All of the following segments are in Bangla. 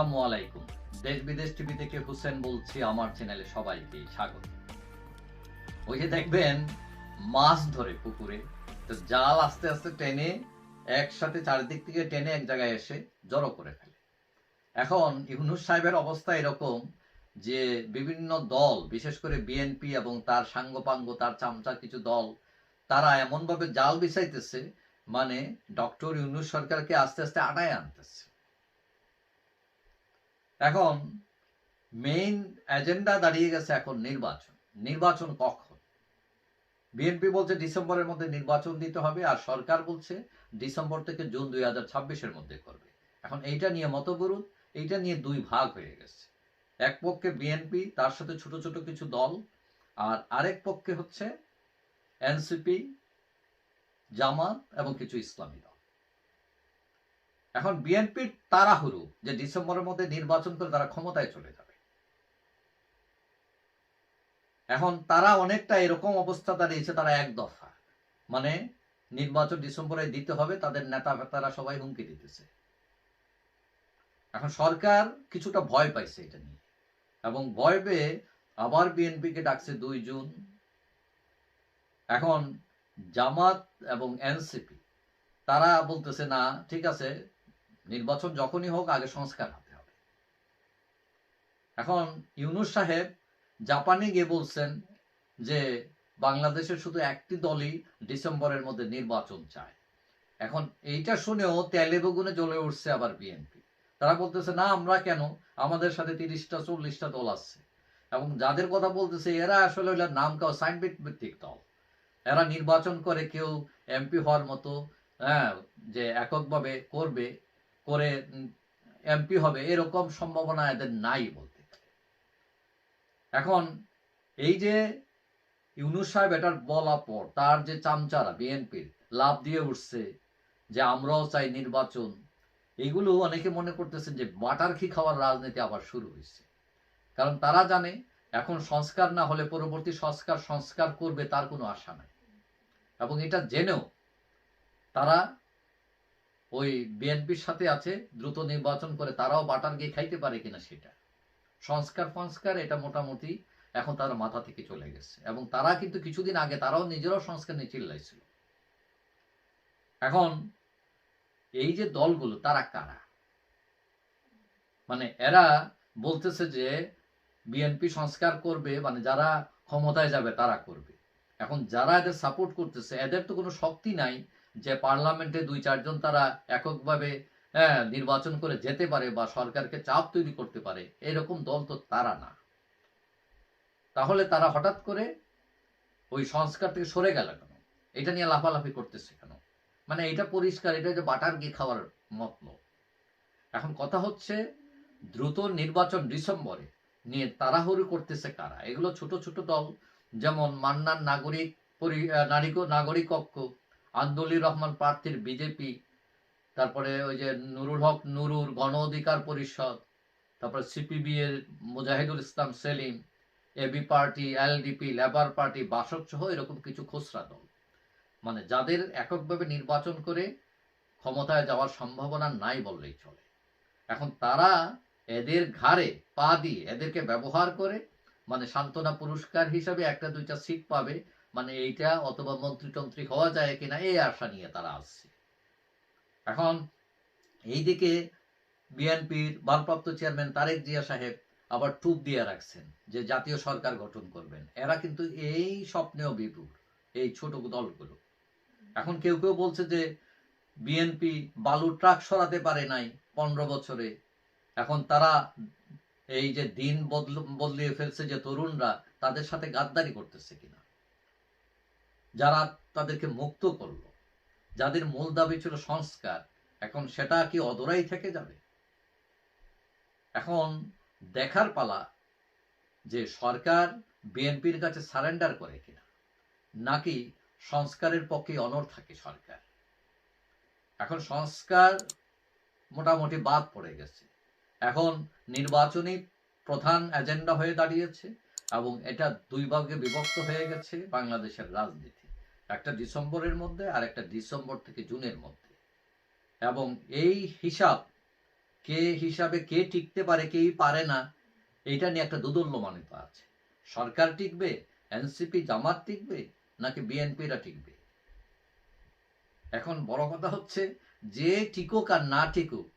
আসসালামু আলাইকুম। দেশ বিদেশ টিভি থেকে হুসেন বলছি, আমার চ্যানেলে সবাইকে স্বাগত। ওই যে দেখবেন, মাছ ধরে পুকুরে, তো জাল আস্তে আস্তে টেনে একসাথে চারিদিক থেকে টেনে এক জায়গায় এসে জড়ো করে ফেলে। এখন ইউনুস সাহেবের অবস্থা এরকম যে বিভিন্ন দল, বিশেষ করে বিএনপি এবং তার সাঙ্গপাঙ্গ, তার চামচা কিছু দল, তারা এমনভাবে জাল বিছাইতেছে মানে ডক্টর ইউনুস সরকারকে আস্তে আস্তে আটায় আনতেছে। এখন মেইন এজেন্ডা দাঁড়িয়ে গেছে এখন নির্বাচন। নির্বাচন কখন? বিএনপি বলছে ডিসেম্বরের মধ্যে নির্বাচন দিতে হবে আর সরকার বলছে ডিসেম্বর থেকে জুন দুই হাজার ছাব্বিশের মধ্যে করবে। এখন এইটা নিয়ে মতবিরোধ এইটা নিয়ে দুই ভাগ হয়ে গেছে। এক পক্ষে বিএনপি তার সাথে ছোট ছোট কিছু দল, আর আরেক পক্ষে হচ্ছে এনসিপি জামাত এবং কিছু ইসলামী দল। এখন বিএনপির তাড়াহুড়ো যে ডিসেম্বরের মধ্যে নির্বাচন করে তারা ক্ষমতায় চলে যাবে। এখন তারা অনেকটা এরকম অবস্থা দাঁড়িয়েছে, তারা এক দফা। মানে নির্বাচন ডিসেম্বরে দিতে হবে, তাদের নেতা ফেতারা সবাই হুমকি দিতেছে। এখন সরকার কিছুটা ভয় পাইছে এটা নিয়ে। এবং ভয় পেয়ে আবার বিএনপিকে ডাকছে দুই জুন। এখন জামাত এবং এনসিপি, তারা বলতেছে, না, ঠিক আছে নির্বাচন যখনই হোক, আগে সংস্কার হতে হবে। এখন ইউনুস সাহেব জাপানে গিয়ে বলছেন যে বাংলাদেশের শুধু একটি দলই ডিসেম্বরের মধ্যে নির্বাচন চায়। এখন এইটা শুনেও তেলে বেগুনে জ্বলে উঠছে আবার বিএনপি। তারা বলতেছে, না, আমরা কেন? আমাদের সাথে তিরিশটা, চল্লিশটা দল আছে। এবং যাদের কথা বলতেছে, এরা আসলে হইল নাম কাও সাইন্টিফিক ভিত্তিক দল। এরা নির্বাচন করে কেউ এমপি হওয়ার মতো হ্যাঁ যে এককভাবে করবে করে এমপি হবে, এরকম সম্ভাবনা এদের নাই বলতে এখন, এই যে ইউনুস সাহেব এটার বলা পর, তার যে চামচারা বিএনপির লাভ দিয়ে উঠছে যে আমরাও চাই নির্বাচন এইগুলো অনেকে মনে করতেছেন যে বাটার খি খাওয়ার রাজনীতি আবার শুরু হয়েছে। কারণ তারা জানে, এখন সংস্কার না হলে পরবর্তী সংস্কার সংস্কার করবে তার কোনো আশা নাই। এবং এটা জেনেও তারা ওই বিএনপির সাথে আছে, দ্রুত নির্বাচন করে তারাও বাটার গিয়ে খাইতে পারে কিনা সেটা। সংস্কার ফংস্কার এটা মোটামুটি এখন তার মাথা থেকে চলে গেছে। এবং তারা কিন্তু কিছুদিন আগে তারাও নিজেরাও সংস্কার নিয়ে চিল্লাইছিল। এখন এই যে দলগুলো, তারা কারা? মানে এরা বলতেছে যে বিএনপি সংস্কার করবে মানে যারা ক্ষমতায় যাবে তারা করবে। এখন যারা এদের সাপোর্ট করতেছে, এদের তো কোনো শক্তি নাই যে পার্লামেন্টে দুই চারজন তারা এককভাবে হ্যাঁ নির্বাচন করে যেতে পারে বা সরকারকে চাপ তৈরি করতে পারে, এরকম দল তো তারা না। তাহলে তারা হঠাৎ করে ওই সংস্কার থেকে সরে গেল কেন? এটা নিয়ে লাফালাফি করতেছে কেন? মানে এটা পরিষ্কার, এটা যে বাটার গিয়ে খাওয়ার মতলব। এখন কথা হচ্ছে, দ্রুত নির্বাচন ডিসেম্বরে নিয়ে তাড়াহুড়ো করতেছে কারা? এগুলো ছোট ছোট দল, যেমন মান্নান নাগরিক নারীক নাগরিক কক্ষ আন্দোলির রহমান প্রার্থীর বিজেপি, তারপরে ওই যে নুরুল হক, নুরুর গণ অধিকার পরিষদ, তারপরে সিপিবি এর Mujahidul Islam, Selim AB party LDP labour party, বাসক সহ এরকম কিছু খুচরা দল। মানে যাদের এককভাবে নির্বাচন করে ক্ষমতায় যাওয়ার সম্ভাবনা নাই বললেই চলে। এখন তারা এদের ঘাড়ে পা দিয়ে এদেরকে ব্যবহার করে মানে সান্ত্বনা পুরস্কার হিসাবে একটা দুইটা সিট পাবে মানে এইটা অথবা মন্ত্রীতন্ত্রী হওয়া যায় কিনা, এই আশা নিয়ে তারা আসছে। এখন এইদিকে বিএনপির ভারপ্রাপ্ত চেয়ারম্যান তারেক জিয়া সাহেব আবার টুপ দিয়ে রাখছেন যে জাতীয় সরকার গঠন করবেন। এরা কিন্তু এই স্বপ্নেও বিপুর এই ছোট দলগুলো। এখন কেউ কেউ বলছে যে বিএনপি বালু ট্রাক সরাতে পারে নাই পনেরো বছরে। এখন তারা এই যে দিন বদল, বদলিয়ে ফেলছে যে তরুণরা, তাদের সাথে গাদ্দারি করতেছে কিনা? যারা তাদেরকে মুক্ত করল, যাদের মূল দাবি ছিল সংস্কার, এখন সেটা কি অদরাই থেকে যাবে? এখন দেখার পালা যে সরকার বিএনপির কাছে সারেন্ডার করে কিনা, নাকি সংস্কারের পক্ষে অনর থাকে সরকার? এখন সংস্কার মোটামুটি বাদ পড়ে গেছে। এখন নির্বাচনী প্রধান এজেন্ডা হয়ে দাঁড়িয়েছে। এবং এটা দুই ভাগে বিভক্ত হয়ে গেছে বাংলাদেশের রাজনীতি। একটা ডিসেম্বরের মধ্যে, আর একটা ডিসেম্বর থেকে জুনের মধ্যে। এবং এই হিসাব, কে হিসাবে কে টিকতে পারে, কেই পারে না, এইটা নিয়ে একটা দুদুল্যমানিতা আছে। সরকার টিকবে, এনসিপি জামাত টিকবে, নাকি বিএনপিরা টিকবে? এখন বড় কথা হচ্ছে, যে টিকুক আর না টিকুক,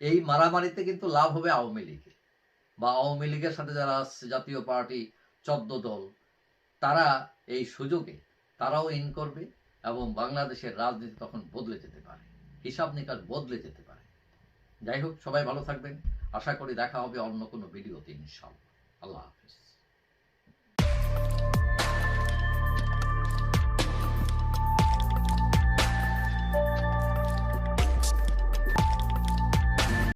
এই মারামারিতে কিন্তু লাভ হবে আওয়ামী লীগের। বা আওয়ামী লীগের সাথে যারা আসছে, জাতীয় পার্টি, চোদ্দ দল, তারা এই সুযোগে, তারাও ইন করবে এবং বাংলাদেশের রাজনীতি তখন বদলে যেতে পারে। হিসাব নিকাশ বদলে যেতে পারে। যাই হোক, সবাই ভালো থাকবেন। আশা করি দেখা হবে অন্য কোনো ভিডিওতে ইনশাল্লাহ আল্লাহ হাফিজ।